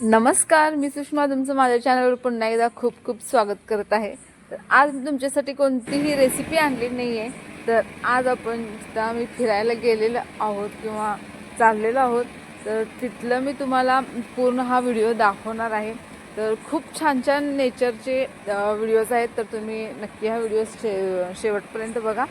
नमस्कार मी सुषमा तुमचं माझ्या चॅनलवर पुन्हा एकदा खूप खूप स्वागत करत आहे. तर आज मी तुमच्यासाठी कोणतीही रेसिपी आणली नाही आहे तर आज आपण जिथं आम्ही फिरायला गेलेलो आहोत किंवा चाललेलो आहोत तर तिथलं मी तुम्हाला पूर्ण हा व्हिडिओ दाखवणार आहे. तर खूप छान छान नेचरचे व्हिडिओज आहेत. तर तुम्ही नक्की हा व्हिडिओ शे शेवटपर्यंत बघा.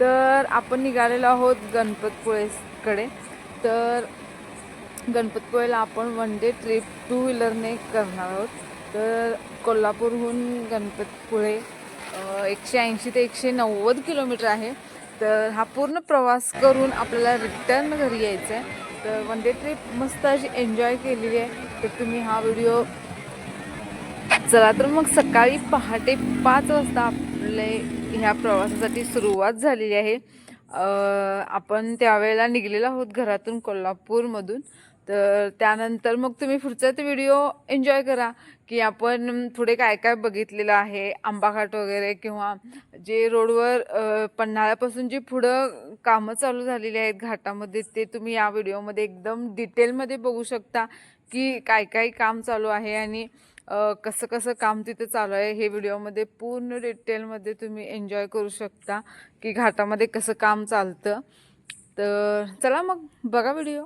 तर आपण निघालेलो आहोत गणपतपुळेकडे. तर गणपतपुळेला आपण वन डे ट्रिप टू व्हीलरने करणार आहोत. तर कोल्हापूरहून गणपतपुळे एकशे ऐंशी ते एकशे नव्वद किलोमीटर आहे. तर हा पूर्ण प्रवास करून आपल्याला रिटर्न घरी यायचं आहे तर वन डे ट्रिप मस्त अशी एन्जॉय केलेली आहे. तर तुम्ही हा व्हिडिओ चला तर मग सकाळी पहाटे पाच वाजता आपले ह्या प्रवासासाठी सुरुवात झालेली आहे. आपण त्यावेळेला निघलेला आहोत घरातून कोल्हापूरमधून. तर त्यानंतर मग तुम्ही पुढचा ते व्हिडिओ एन्जॉय करा की आपण पुढे काय काय बघितलेलं आहे आंबाघाट वगैरे किंवा जे रोडवर पन्हाळ्यापासून जी पुढं कामं चालू झालेली आहेत घाटामध्ये ते तुम्ही या व्हिडिओमध्ये एकदम डिटेलमध्ये बघू शकता की काय काय काम चालू आहे आणि कसं कसं काम तिथे चालू आहे हे व्हिडिओमध्ये पूर्ण डिटेलमध्ये तुम्ही एन्जॉय करू शकता की घाटामध्ये कसं काम चालतं. तर चला मग बघा व्हिडिओ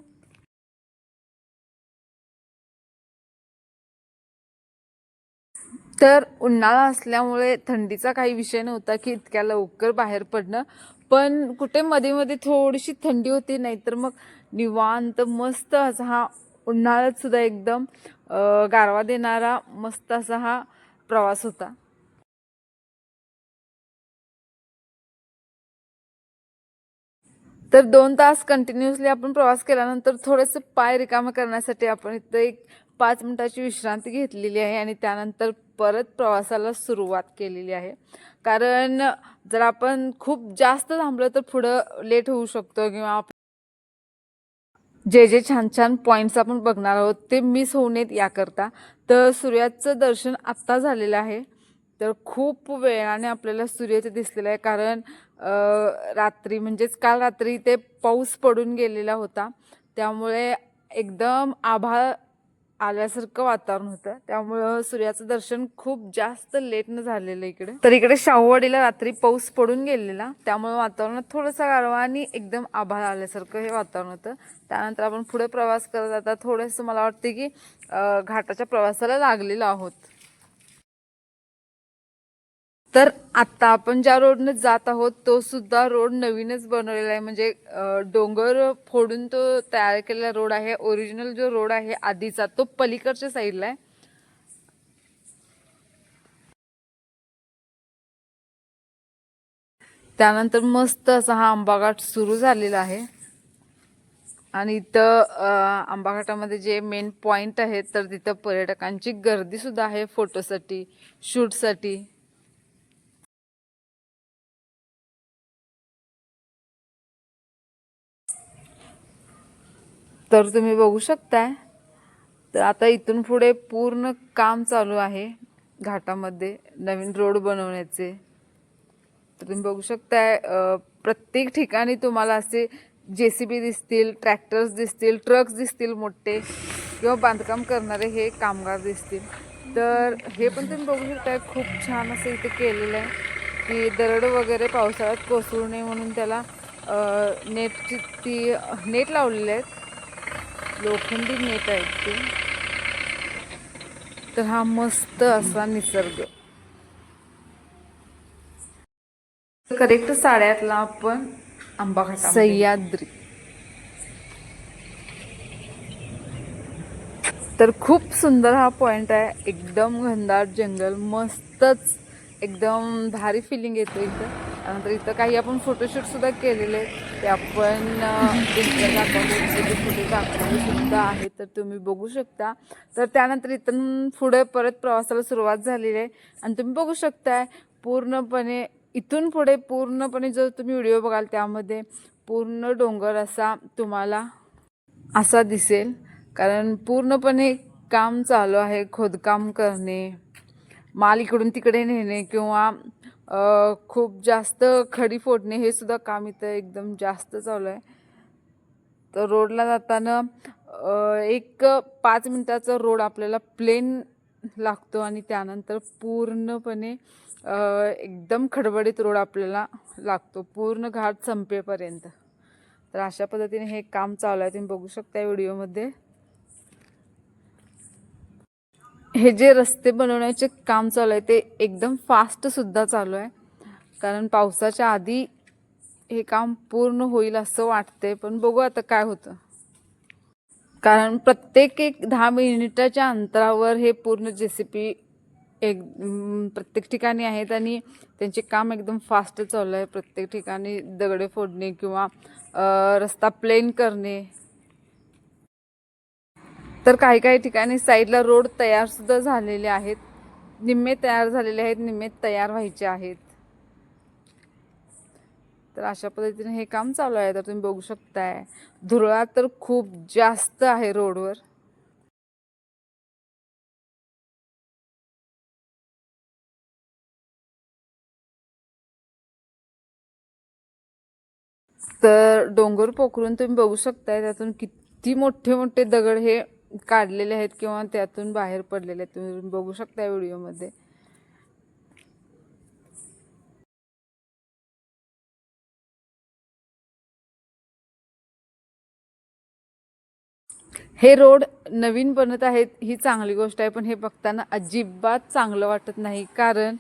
तर उन्हाळा असल्यामुळे थंडीचा काही विषय नव्हता की इतक्या लवकर बाहेर पडणं. पण कुठे मध्ये मध्ये थोडीशी थंडी होती नाहीतर मग निवांत मस्त असा हा उन्हाळ्यात सुद्धा एकदम गारवा देणारा मस्त असा हा प्रवास होता. तर दोन तास कंटिन्युअसली आपण प्रवास केल्यानंतर थोडंसं पाय रिकामे करण्यासाठी आपण इथं एक पाच मिनटाची विश्रांती घेतलेली आहे आणि त्यानंतर परत प्रवासाला सुरुवात केलेली आहे. कारण जर आपण खूप जास्त थांबलो तर पुढं लेट होऊ शकतो किंवा आप- जे जे छान छान पॉईंट्स आपण बघणार आहोत ते मिस होऊ नयेत याकरता. तर सूर्याचं दर्शन आत्ता झालेलं आहे. तर खूप वेळाने आपल्याला सूर्य ते दिसलेलं आहे. कारण रात्री म्हणजेच काल रात्री ते पाऊस पडून गेलेला होता. त्यामुळे एकदम आभाळ आल्यासारखं वातावरण होतं. त्यामुळं सूर्याचं दर्शन खूप जास्त लेटनं झालेलं इकडे. तर इकडे शाहूवाडीला रात्री पाऊस पडून गेलेला. त्यामुळे वातावरणात थोडंसं गारवा आणि एकदम आभाळ आल्यासारखं हे वातावरण होतं. त्यानंतर आपण पुढे प्रवास करत आता थोडंसं मला वाटते की घाटाच्या प्रवासाला लागलेलो आहोत. तर आत्ता आपण ज्या रोडने जात आहोत तो सुद्धा रोड नवीनच बनवलेला आहे. म्हणजे डोंगर फोडून तो तयार केलेला रोड आहे. ओरिजिनल जो रोड आहे आधीचा तो पलीकडच्या साईडला आहे. त्यानंतर मस्त असा हा आंबाघाट सुरू झालेला आहे. आणि इथं आंबाघाटामध्ये जे मेन पॉइंट आहेत तर तिथं पर्यटकांची गर्दी सुद्धा आहे फोटोसाठी शूटसाठी तर तुम्ही बघू शकताय. तर आता इथून पुढे पूर्ण काम चालू आहे घाटामध्ये नवीन रोड बनवण्याचे. तर तुम्ही बघू शकताय प्रत्येक ठिकाणी तुम्हाला असे जे सी बी दिसतील ट्रॅक्टर्स दिसतील ट्रक्स दिसतील मोठे किंवा बांधकाम करणारे हे कामगार दिसतील. तर हे पण तुम्ही बघू शकताय खूप छान असं इथे केलेलं आहे की दरड वगैरे पावसाळ्यात कोसळू नये म्हणून त्याला नेटची ती नेट लावलेले आहेत. लोखंडी नेट आहेत ते. तर हा मस्त असा निसर्ग. करेक्ट साडेआठला आपण आंबा सह्याद्री. तर खूप सुंदर हा पॉइंट आहे. एकदम घनदाट जंगल. मस्तच. एकदम भारी फिलिंग येतो इथं. त्यानंतर इथं काही आपण फोटोशूट सुद्धा केलेले आहेत. ते आपण अकाउंटवरचे फोटो सुद्धा आहे तर तुम्ही बघू शकता. तर त्यानंतर इथून पुढे परत प्रवासाला सुरुवात झालेली आहे. आणि तुम्ही बघू शकताय पूर्णपणे इथून पुढे पूर्णपणे जर तुम्ही व्हिडिओ बघाल त्यामध्ये पूर्ण डोंगर असा तुम्हाला असा दिसेल. कारण पूर्णपणे काम चालू आहे खोदकाम करणे माल इकडून तिकडे नेणे किंवा खूप जास्त खडी फोडणे हे सुद्धा काम इथं एकदम जास्त चालू आहे. तर रोडला जाताना एक पाच मिनटाचा रोड आपल्याला प्लेन लागतो आणि त्यानंतर पूर्णपणे एकदम खडबडीत रोड आपल्याला लागतो. पूर्ण घाट संपेपर्यंत. तर अशा पद्धतीने हे काम चालू आहे. तुम्ही बघू शकता व्हिडिओमध्ये. हे जे रस्ते बनवण्याचे काम चालू आहे ते एकदम फास्टसुद्धा चालू आहे. कारण पावसाच्या आधी हे काम पूर्ण होईल असं वाटतंय पण बघू आता काय होतं. कारण प्रत्येक एक दहा मिनिटाच्या अंतरावर हे पूर्ण जे सी पी एक प्रत्येक ठिकाणी आहेत आणि त्यांचे काम एकदम फास्ट चालू आहे. प्रत्येक ठिकाणी दगडे फोडणे किंवा रस्ता प्लेन करणे. तर काही काही ठिकाणी साईडला रोड तयार सुद्धा झालेले आहेत. निम्मे तयार झालेले आहेत निम्मे तयार व्हायचे आहेत. तर अशा पद्धतीने हे काम चालू आहे. तर तुम्ही बघू शकताय. धुरळा तर खूप जास्त आहे रोडवर. तर डोंगर पोखरून तुम्ही बघू शकताय. त्यातून किती मोठे मोठे दगड हे काढलेले आहेत किंवा त्यातून बाहेर पडलेले आहेत. तुम्ही बघू शकता व्हिडिओमध्ये. हे रोड नवीन बनत आहेत ही चांगली गोष्ट आहे पण हे बघताना अजिबात चांगलं वाटत नाही. कारण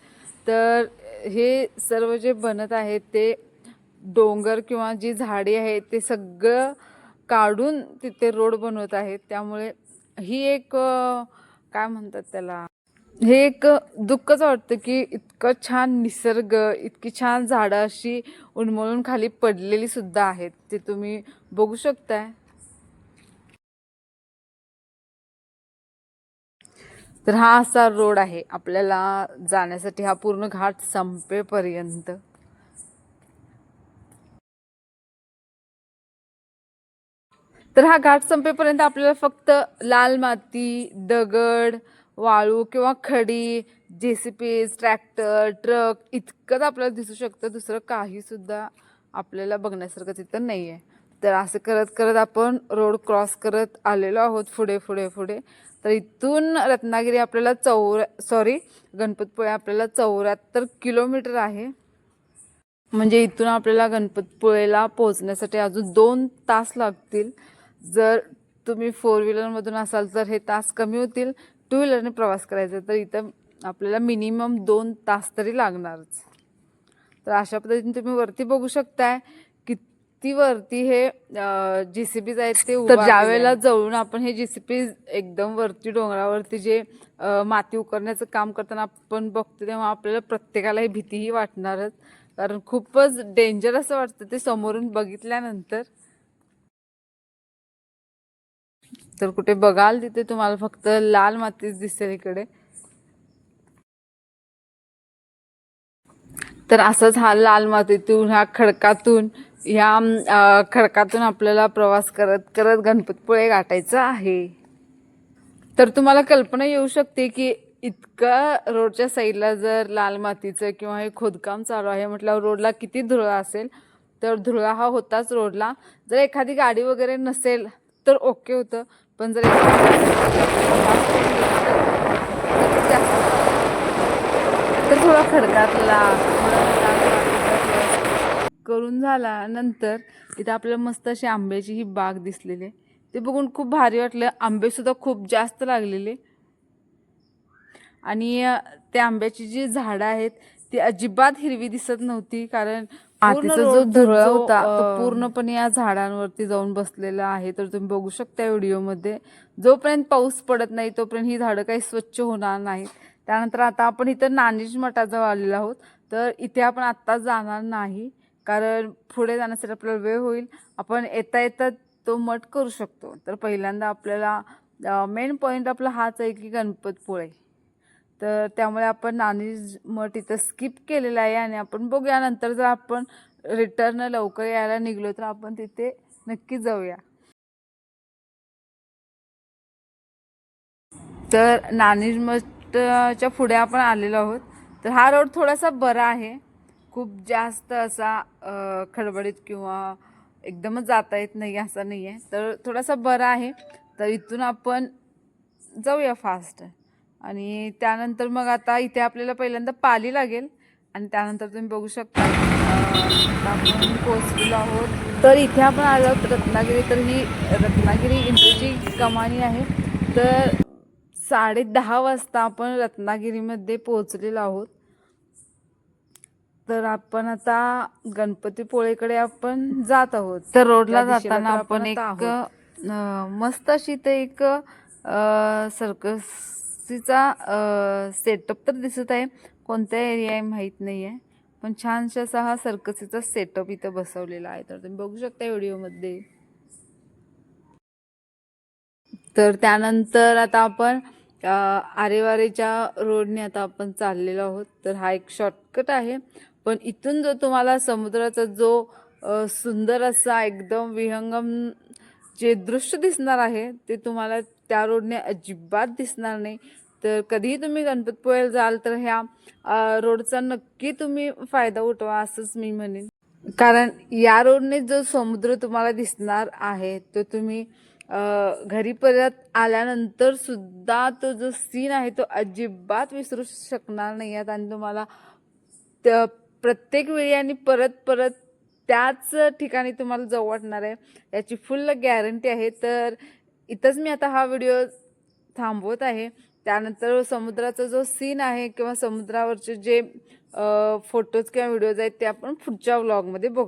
तर हे सर्व जे बनत आहेत ते डोंगर किंवा जी झाडी आहेत ते सगळं काढून तिथे रोड बनवत आहेत. त्यामुळे ही एक काय म्हणतात त्याला? हे एक दुःखच वाटतं की इतकं छान निसर्ग इतकी छान झाडं अशी उन्मळून खाली पडलेली सुद्धा आहेत. ते तुम्ही बघू शकताय. तर हा असा रोड आहे. आपल्याला जाण्यासाठी हा पूर्ण घाट संपेपर्यंत. तर हा घाट संपेपर्यंत आपल्याला फक्त लाल माती दगड वाळू किंवा खडी जे सी पी ट्रॅक्टर ट्रक इतकंच आपल्याला दिसू शकतं. दुसरं काहीसुद्धा आपल्याला बघण्यासारखं तिथं नाही आहे तर असं करत करत आपण रोड क्रॉस करत आलेलो आहोत पुढे पुढे पुढे. तर इथून रत्नागिरी आपल्याला चौऱ्या सॉरी गणपतपुळे आपल्याला चौऱ्याहत्तर किलोमीटर आहे. म्हणजे इथून आपल्याला गणपतपुळेला पोहोचण्यासाठी अजून दोन तास लागतील. जर तुम्ही फोर व्हीलरमधून असाल तर हे तास कमी होतील. टू व्हीलरने प्रवास करायचा तर इथं आपल्याला मिनिमम दोन तास तरी लागणारच. तर अशा पद्धतीने तुम्ही वरती बघू शकताय किती वरती हे जी सी पीज आहेत ते तर ज्या वेळेला जवळून आपण हे जी सी पी एकदम वरती डोंगरावरती जे माती उकरण्याचं काम करताना आपण बघतो तेव्हा आपल्याला प्रत्येकाला ही भीतीही वाटणारच. कारण खूपच डेंजर असं वाटतं ते समोरून बघितल्यानंतर. तर कुठे बघाल तिथे तुम्हाला फक्त लाल मातीच दिसेल इकडे. तर असंच हा लाल मातीतून ह्या खडकातून ह्या खडकातून आपल्याला प्रवास करत करत गणपतपुळे गाठायचं आहे. तर तुम्हाला कल्पना येऊ शकते की इतका रोडच्या साईडला जर लाल मातीचं किंवा हे खोदकाम चालू आहे म्हटल्यावर रोडला किती धुळा असेल? तर धुळा हा होताच रोडला. जर एखादी गाडी वगैरे नसेल तर ओके होतं. पण जर तर थोडा खडकातला करून झाला. नंतर इथं आपल्याला मस्त अशी आंब्याची ही बाग दिसलेली. आहे ते बघून खूप भारी वाटलं. आंबेसुद्धा खूप जास्त लागलेले. आणि त्या आंब्याची जी झाडं आहेत ती अजिबात हिरवी दिसत नव्हती. कारण मातीचा जो धुरळा होता तो पूर्णपणे या झाडांवरती जाऊन बसलेला आहे. तर तुम्ही बघू शकता व्हिडिओमध्ये. जोपर्यंत पाऊस पडत नाही तोपर्यंत ही झाडं काही स्वच्छ होणार नाहीत. त्यानंतर आता आपण इथं नाणीज मठाजवळ आलेलो आहोत. तर इथे आपण आत्ता जाणार नाही कारण पुढे जाण्यासाठी आपल्याला वेळ होईल. आपण येता येता तो मठ करू शकतो. तर पहिल्यांदा आपल्याला मेन पॉईंट आपला हाच आहे की गणपतपुळे. तर त्यामुळे आपण नानीज मठ इथं स्किप केलेलं आहे आणि आपण बघूया. नंतर जर आपण रिटर्न लवकर यायला निघलो तर आपण तिथे नक्की जाऊया. तर नानीज मठच्या पुढे आपण आलेलो आहोत. तर हा रोड थोडासा बरा आहे. खूप जास्त असा खडबडीत किंवा एकदमच जाता येत नाही असा नाही आहे तर थोडासा बरा आहे. तर इथून आपण जाऊया फास्ट आणि त्यानंतर मग आता इथे आपल्याला पहिल्यांदा पाली लागेल. आणि त्यानंतर तुम्ही बघू शकता आपण पोचलेलो आहोत. तर इथे आपण आलो आहोत रत्नागिरी. तर ही रत्नागिरी इंद्रजी कमानी आहे. तर साडे दहा वाजता आपण रत्नागिरीमध्ये पोहोचलेलो आहोत. तर आपण आता गणपतीपोळेकडे आपण जात आहोत. तर रोडला जाताना आपण एक मस्त अशी ते एक सर्कसीचा सेटअप तर दिसत आहे. कोणत्या एरिया आहे माहीत नाही आहे पण छानशा असा हा सर्कसीचा सेटअप इथं बसवलेला आहे. तर तुम्ही बघू शकता व्हिडिओमध्ये तर त्यानंतर आता आपण आरेवारेच्या रोडने आता आपण चाललेलो आहोत. तर हा एक शॉर्टकट आहे. पण इथून जो तुम्हाला समुद्राचा जो सुंदर असा एकदम विहंगम जे दृश्य दिसणार आहे ते तुम्हाला त्या रोडने अजिबात दिसणार नाही. तर कधीही तुम्ही गणपतपुळ्याला जाल तर ह्या रोडचा नक्की तुम्ही फायदा उठवा असंच मी म्हणेन. कारण या रोडने जो समुद्र तुम्हाला दिसणार आहे तो तुम्ही घरी परत आल्यानंतर सुद्धा तो जो सीन आहे तो अजिबात विसरू शकणार नाही. आहेत आणि तुम्हाला त्या प्रत्येक वेळी आणि परत परत त्याच ठिकाणी तुम्हाला जाऊ वाटणार आहे. याची फुल गॅरंटी आहे. तर इथंच मी आता हा व्हिडिओ थांबवत आहे. त्यानंतर समुद्राचा जो सीन आहे किंवा समुद्रावरचे जे फोटोज किंवा व्हिडिओज आहेत ते आपण पुढच्या व्लॉगमध्ये बघू.